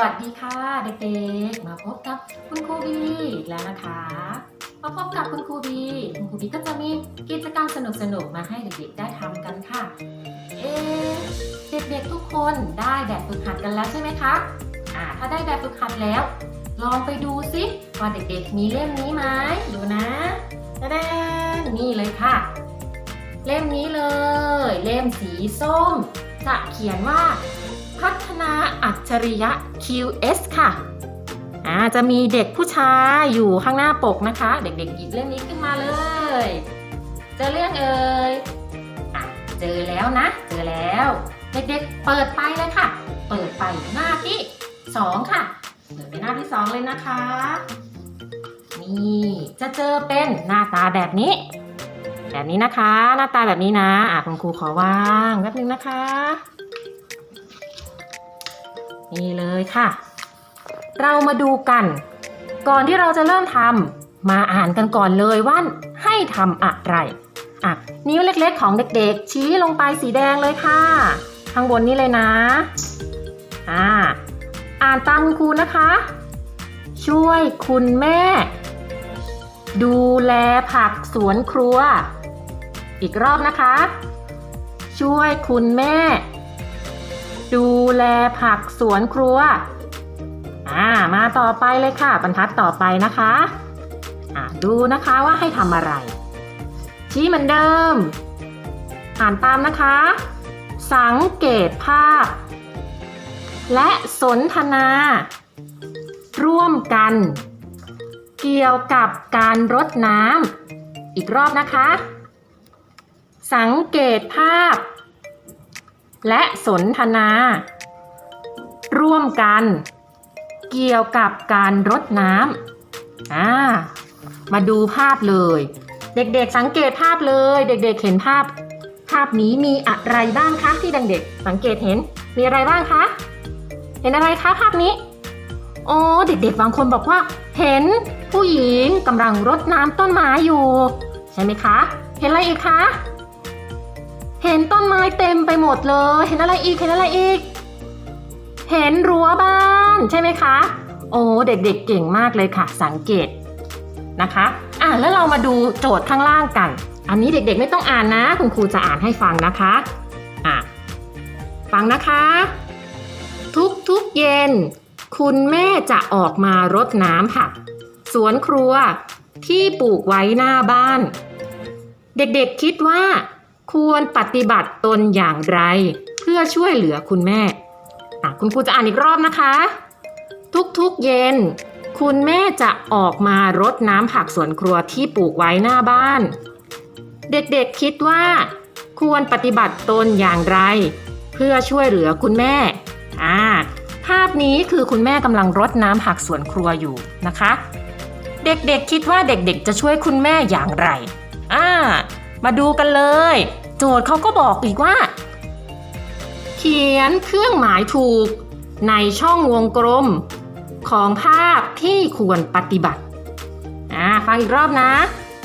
วัสดีค่ะเด็กๆ มาพบกับคุณครูบีแล้วนะคะมาพบกับคุณครูบีคุณครูบีก็จะมีกิจกรรมสนุกๆมาให้เด็กๆได้ทำกันค่ะ เอ๊เด็กๆทุกคนได้แบบฝึกหัดกันแล้วใช่ไหมคะอ่าถ้าได้แบบฝึกหัดแล้ว ลองไปดูซิว่าเด็กๆมีเล่มนี้ไหมดูนะตะแดนนี่เลยค่ะ เล่มนี้เลย เล่มสีส้ม จะเขียนว่า พัฒนาอัจฉริยะ QS ค่ะอ่าจะมีเด็กผู้ชายอยู่ข้างหน้าปกนะคะ เด็กๆหยิบเล่มนี้ขึ้นมาเลย เจอเรื่องเอ่ยอะเจอแล้วนะ เจอแล้ว เด็กๆเปิดไปเลยค่ะ เปิดไปหน้าที่สองค่ะ เปิดไปหน้าที่สองเลยนะคะ นี่จะเจอเป็นหน้าตาแบบนี้ แบบนี้นะคะ หน้าตาแบบนี้นะอะคุณครูขอวางแป๊บนึงนะคะ นี่เลยค่ะ เรามาดูกัน ก่อนที่เราจะเริ่มทำมาอ่านกันก่อนเลยว่าให้ทำอะไรอะนิ้วเล็กๆของเด็กๆ ชี้ลงไปสีแดงเลยค่ะ ข้างบนนี้เลยนะอ่าอ่านตามคุณครูนะคะ ช่วยคุณแม่ ดูแลผักสวนครัว อีกรอบนะคะ ช่วยคุณแม่ ดูแลผักสวนครัว อ่า มาต่อไปเลยค่ะ บรรทัดต่อไปนะคะ อ่าดูนะคะว่าให้ทำอะไร ชี้เหมือนเดิม อ่านตามนะคะ สังเกตภาพ และสนทนา ร่วมกัน เกี่ยวกับการรดน้ำอีกรอบนะคะ สังเกตภาพ และสนทนา ร่วมกัน เกี่ยวกับการรดน้ำอ่ามาดูภาพเลย เด็กๆสังเกตภาพเลย เด็กๆเห็นภาพ ภาพนี้มีอะไรบ้างคะที่เด็กๆสังเกตเห็นมีอะไรบ้างคะเห็นอะไรคะภาพนี้โอ้เด็กๆบางคนบอกว่า เห็นผู้หญิงกำลังรดน้ำต้นไม้อยู่ ใช่ไหมคะ เห็นอะไรอีกคะ เห็นต้นไม้เต็มไปหมดเลย เห็นอะไรอีก เห็นอะไรอีก เห็นรั้วบ้านใช่ไหมคะ โอ้เด็กๆเก่งมากเลยค่ะ สังเกตนะคะ อะแล้วเรามาดูโจทย์ข้างล่างกัน อันนี้เด็กๆไม่ต้องอ่านนะ คุณครูจะอ่านให้ฟังนะคะ อะ ฟังนะคะ ทุกๆเย็น คุณแม่จะออกมารดน้ำค่ะสวนครัวที่ปลูกไว้หน้าบ้าน เด็กๆคิดว่า ควรปฏิบัติตนอย่างไร เพื่อช่วยเหลือคุณแม่คุณครูจะอ่านอีกรอบนะคะ ทุกๆเย็น คุณแม่จะออกมารดน้ำผักสวนครัวที่ปลูกไว้หน้าบ้าน เด็กๆคิดว่า ควรปฏิบัติตนอย่างไร เพื่อช่วยเหลือคุณแม่อ่าภาพนี้คือคุณแม่กำลังรดน้ำผักสวนครัวอยู่นะคะ เด็กๆคิดว่าเด็กๆจะช่วยคุณแม่อย่างไรอ่า มาดูกันเลย โจทย์เขาก็บอกอีกว่า เขียนเครื่องหมายถูก ในช่องวงกลม ของภาพที่ควรปฏิบัติอ่าฟังอีกรอบนะ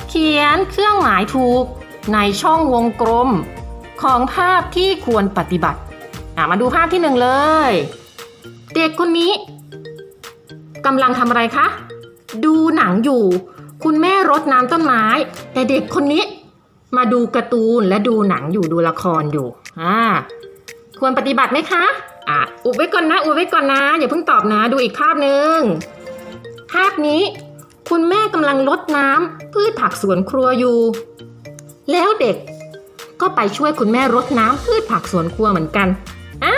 เขียนเครื่องหมายถูก ในช่องวงกลม ของภาพที่ควรปฏิบัติอ่ามาดูภาพที่หนึ่งเลย เด็กคนนี้กำลังทำอะไรคะ ดูหนังอยู่ คุณแม่รดน้ำต้นไม้ แต่เด็กคนนี้ มาดูการ์ตูนและดูหนังอยู่ดูละครอยู่อ่าควรปฏิบัติไหมคะอะอุบไว้ก่อนนะอุบไว้ก่อนนะ อย่าเพิ่งตอบนะดูอีกภาพหนึ่งภาพนี้คุณแม่กำลังรดน้ำพืชผักสวนครัวอยู่ แล้วเด็กก็ไปช่วยคุณแม่รดน้ำพืชผักสวนครัวเหมือนกันอ่า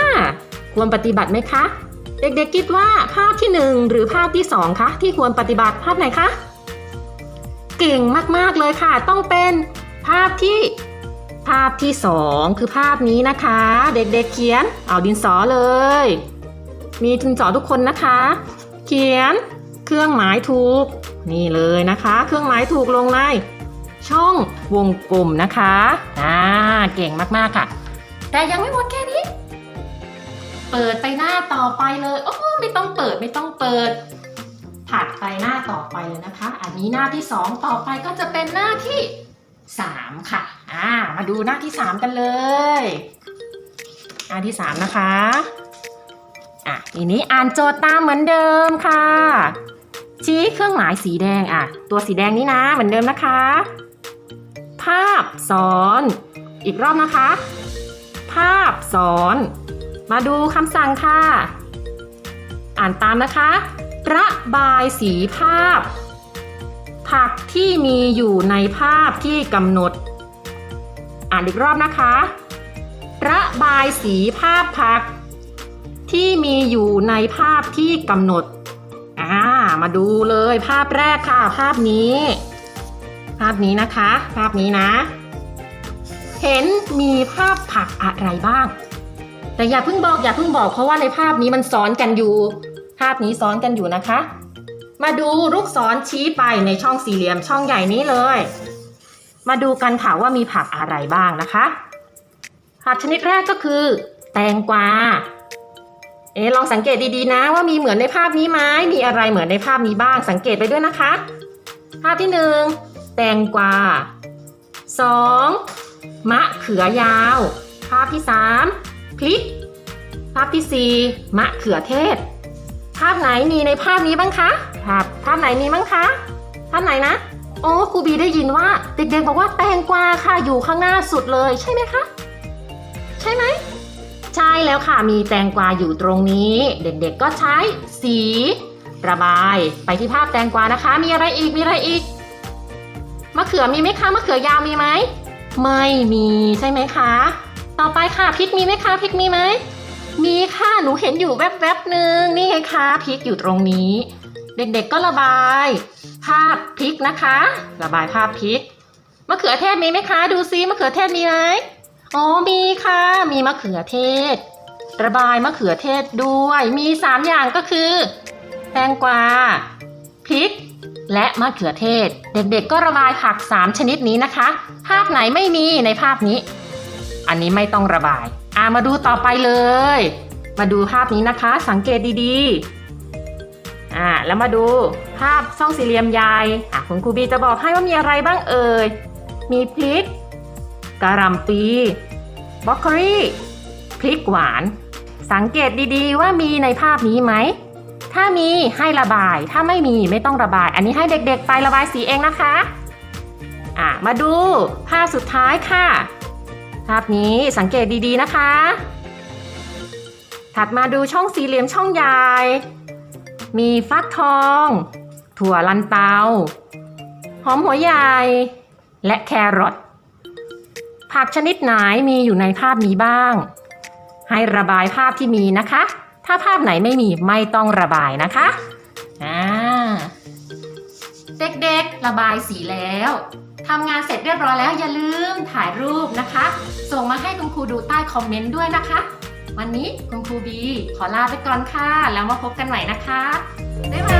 ควรปฏิบัติไหมคะ เด็กๆคิดว่าภาพที่หนึ่งหรือภาพที่สองคะที่ควรปฏิบัติภาพไหนคะ เก่งมากๆเลยค่ะ ต้องเป็น ภาพที่ภาพที่สองคือภาพนี้นะคะ เด็กๆเขียนเอาดินสอเลย มีดินสอทุกคนนะคะ เขียนเครื่องหมายถูก นี่เลยนะคะ เครื่องหมายถูกลงในช่องวงกลมนะคะอ่าเก่งมากๆค่ะ แต่ยังไม่หมดแค่นี้ เปิดไปหน้าต่อไปเลยโอ้ไม่ต้องเปิดไม่ต้องเปิด ถัดไปหน้าต่อไปเลยนะคะ อันนี้หน้าที่สองต่อไปก็จะเป็นหน้าที่ สามค่ะ อ่า มาดูหน้าที่สามกันเลย หน้าที่สามนะคะ อะทีนี้อ่านโจทย์ตามเหมือนเดิมค่ะ ชี้เครื่องหมายสีแดง อะ ตัวสีแดงนี้นะ เหมือนเดิมนะคะ ภาพซ้อน อีกรอบนะคะ ภาพซ้อน มาดูคำสั่งค่ะ อ่านตามนะคะ ระบายสีภาพ ผักที่มีอยู่ในภาพที่กำหนด อ่านอีกรอบนะคะ ระบายสีภาพผัก ที่มีอยู่ในภาพที่กำหนด อ่า มาดูเลยภาพแรกค่ะ ภาพนี้ ภาพนี้นะคะ ภาพนี้นะ เห็นมีภาพผักอะไรบ้าง แต่อย่าเพิ่งบอกอย่าเพิ่งบอกเพราะว่าในภาพนี้มันซ้อนกันอยู่ ภาพนี้ซ้อนกันอยู่นะคะ มาดูลูกศรชี้ไปในช่องสี่เหลี่ยมช่องใหญ่นี้เลย มาดูกันค่ะว่ามีผักอะไรบ้างนะคะ ผักชนิดแรกก็คือ แตงกวา เอ๊ะลองสังเกตดีๆนะ ว่ามีเหมือนในภาพนี้ไหมมีอะไรเหมือนในภาพนี้บ้าง สังเกตไปด้วยนะคะ ภาพที่หนึ่งแตงกวาสองมะเขือยาว ภาพที่สามพริก ภาพที่สี่มะเขือเทศาพไหนมีในภาพนี้บ้างคะภาพภาพไหนมีบ้างคะ ภาพไหนนะ โอ้ครูบีได้ยินว่าเด็กๆบอกว่าแตงกวาค่ะอยู่ข้างหน้าสุดเลยใช่ไหมคะ ใช่ไหม ใช่แล้วค่ะมีแตงกวาอยู่ตรงนี้ เด็กๆก็ใช้สีระบายไปที่ภาพแตงกวานะคะ มีอะไรอีกมีอะไรอีกมะเขือมีไหมคะมะเขือยาวมีไหมไม่มีใช่ไหมคะ ต่อไปค่ะพริกมีไหมคะพริกมีไหม มีค่ะหนูเห็นอยู่แวบๆหนึ่งนี่ไงคะพริกอยู่ตรงนี้ เด็กๆก็ระบาย ภาพพริกนะคะ ระบายภาพพริกมะเขือเทศมีไหมคะ ดูซิมะเขือเทศมีไหมอ๋อมีค่ะ มีมะเขือเทศ ระบายมะเขือเทศด้วย มี3อย่างก็คือ แตงกวาพริก และมะเขือเทศ เด็กๆก็ระบายผัก3ชนิดนี้นะคะ ภาพไหนไม่มีในภาพนี้ อันนี้ไม่ต้องระบาย อ่ามาดูต่อไปเลย มาดูภาพนี้นะคะ สังเกตดีๆ อ่า แล้วมาดูภาพช่องสี่เหลี่ยมใหญ่อะคุณครูบีจะบอกให้ว่ามีอะไรบ้างเอ่ย มีพริกกะหล่ำปีบล็อกโคลีพริกหวาน สังเกตดีๆ ว่ามีในภาพนี้ไหม ถ้ามีให้ระบาย ถ้าไม่มีไม่ต้องระบาย อันนี้ให้เด็กๆไประบายสีเองนะคะ อะ มาดูภาพสุดท้ายค่ะาพนี้สังเกตดีๆนะคะ ถัดมาดูช่องสี่เหลี่ยมช่องใหญ่ มีฟักทอง ถั่วลันเตา หอมหัวใหญ่ และแครอท ผักชนิดไหนมีอยู่ในภาพนี้บ้าง ให้ระบายภาพที่มีนะคะ ถ้าภาพไหนไม่มีไม่ต้องระบายนะคะอ่าเด็กๆระบายสีแล้ว ทำงานเสร็จเรียบร้อยแล้วอย่าลืมถ่ายรูปนะคะ ส่งมาให้คุณครูดูใต้คอมเมนต์ด้วยนะคะ วันนี้คุณครูบีขอลาไปก่อนค่ะ แล้วมาพบกันใหม่นะคะบ๊ายบาย